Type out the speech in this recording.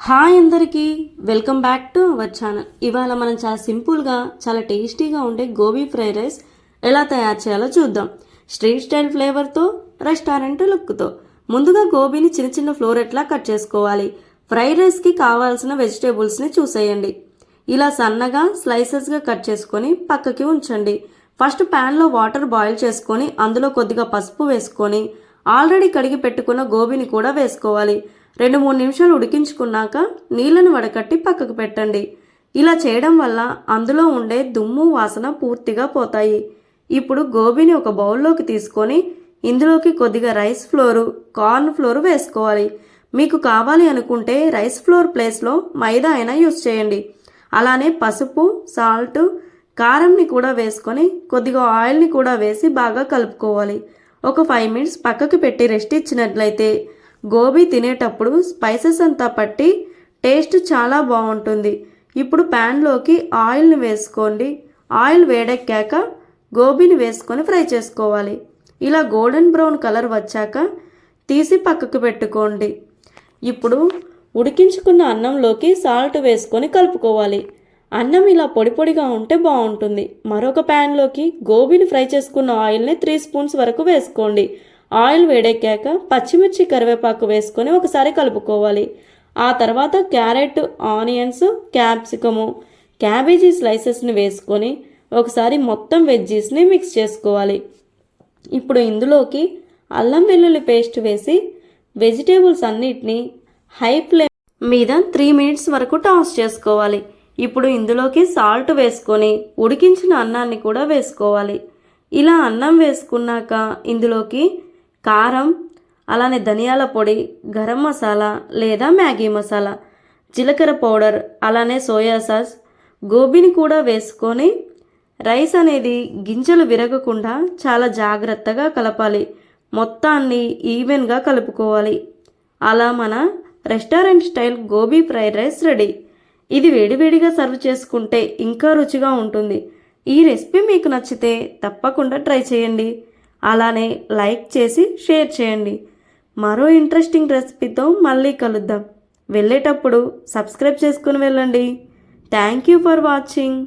Hi అందరికీ welcome back to our channel. ఇవాళ మనం చాలా సింపుల్గా చాలా టేస్టీగా ఉండే గోబీ ఫ్రైడ్ రైస్ ఎలా తయారు చేయాలో చూద్దాం. స్ట్రీట్ స్టైల్ ఫ్లేవర్తో రెస్టారెంట్ లుక్తో ముందుగా గోబీని చిన్న చిన్న ఫ్లోరెట్లా కట్ చేసుకోవాలి? ఫ్రైడ్ రైస్కి కావాల్సిన వెజిటేబుల్స్ని చూసేయండి. ఇలా సన్నగా స్లైసెస్గా కట్ చేసుకొని పక్కకి ఉంచండి. ఫస్ట్ ప్యాన్లో వాటర్ బాయిల్ చేసుకొని అందులో కొద్దిగా పసుపు వేసుకొని ఆల్రెడీ కడిగి పెట్టుకున్న గోబీని కూడా వేసుకోవాలి. రెండు మూడు నిమిషాలు ఉడికించుకున్నాక నీళ్ళను వడకట్టి పక్కకు పెట్టండి. ఇలా చేయడం వల్ల అందులో ఉండే దుమ్ము వాసన పూర్తిగా పోతాయి. ఇప్పుడు గోబీని ఒక బౌల్లోకి తీసుకొని ఇందులోకి కొద్దిగా రైస్ ఫ్లోరు కార్న్ ఫ్లోర్ వేసుకోవాలి. మీకు కావాలి అనుకుంటే రైస్ ఫ్లోర్ ప్లేస్లో మైదా అయినా యూస్ చేయండి. అలానే పసుపు సాల్ట్ కారంని కూడా వేసుకొని కొద్దిగా ఆయిల్ని కూడా వేసి బాగా కలుపుకోవాలి. ఒక ఫైవ్ మినిట్స్ పక్కకి పెట్టి రెస్ట్ ఇచ్చినట్లయితే గోబీ తినేటప్పుడు స్పైసెస్ అంతా పట్టి టేస్ట్ చాలా బాగుంటుంది. ఇప్పుడు ప్యాన్లోకి ఆయిల్ని వేసుకోండి. ఆయిల్ వేడెక్కాక గోబీని వేసుకొని ఫ్రై చేసుకోవాలి. ఇలా గోల్డెన్ బ్రౌన్ కలర్ వచ్చాక తీసి పక్కకు పెట్టుకోండి. ఇప్పుడు ఉడికించుకున్న అన్నంలోకి సాల్ట్ వేసుకొని కలుపుకోవాలి. అన్నం ఇలా పొడి పొడిగా ఉంటే బాగుంటుంది. మరొక ప్యాన్లోకి గోబీని ఫ్రై చేసుకున్న ఆయిల్ని త్రీ స్పూన్స్ వరకు వేసుకోండి. ఆయిల్ వేడెక్కాక పచ్చిమిర్చి కరివేపాకు వేసుకొని ఒకసారి కలుపుకోవాలి. ఆ తర్వాత క్యారెట్ ఆనియన్స్ క్యాప్సికము క్యాబేజీ స్లైసెస్ని వేసుకొని ఒకసారి మొత్తం వెజ్జీస్ని మిక్స్ చేసుకోవాలి. ఇప్పుడు ఇందులోకి అల్లం వెల్లుల్లి పేస్ట్ వేసి వెజిటేబుల్స్ అన్నిటినీ హై ఫ్లేమ్ మీద త్రీ మినిట్స్ వరకు టాస్ చేసుకోవాలి. ఇప్పుడు ఇందులోకి సాల్ట్ వేసుకొని ఉడికించిన అన్నాన్ని కూడా వేసుకోవాలి. ఇలా అన్నం వేసుకున్నాక ఇందులోకి కారం అలానే ధనియాల పొడి గరం మసాలా లేదా మ్యాగీ మసాలా జీలకర్ర పౌడర్ అలానే సోయా సాస్ గోబీని కూడా వేసుకొని రైస్ అనేది గింజలు విరగకుండా చాలా జాగ్రత్తగా కలపాలి. మొత్తాన్ని ఈవెన్గా కలుపుకోవాలి. అలా మన restaurant style gobi fried rice ready. ఇది వేడివేడిగా సర్వ్ చేసుకుంటే ఇంకా రుచిగా ఉంటుంది. ఈ రెసిపీ మీకు నచ్చితే తప్పకుండా ట్రై చేయండి. అలానే లైక్ చేసి షేర్ చేయండి. మరో ఇంట్రెస్టింగ్ రెసిపీతో మళ్ళీ కలుద్దాం. వెళ్ళేటప్పుడు సబ్స్క్రైబ్ చేసుకుని వెళ్ళండి. Thank you for watching.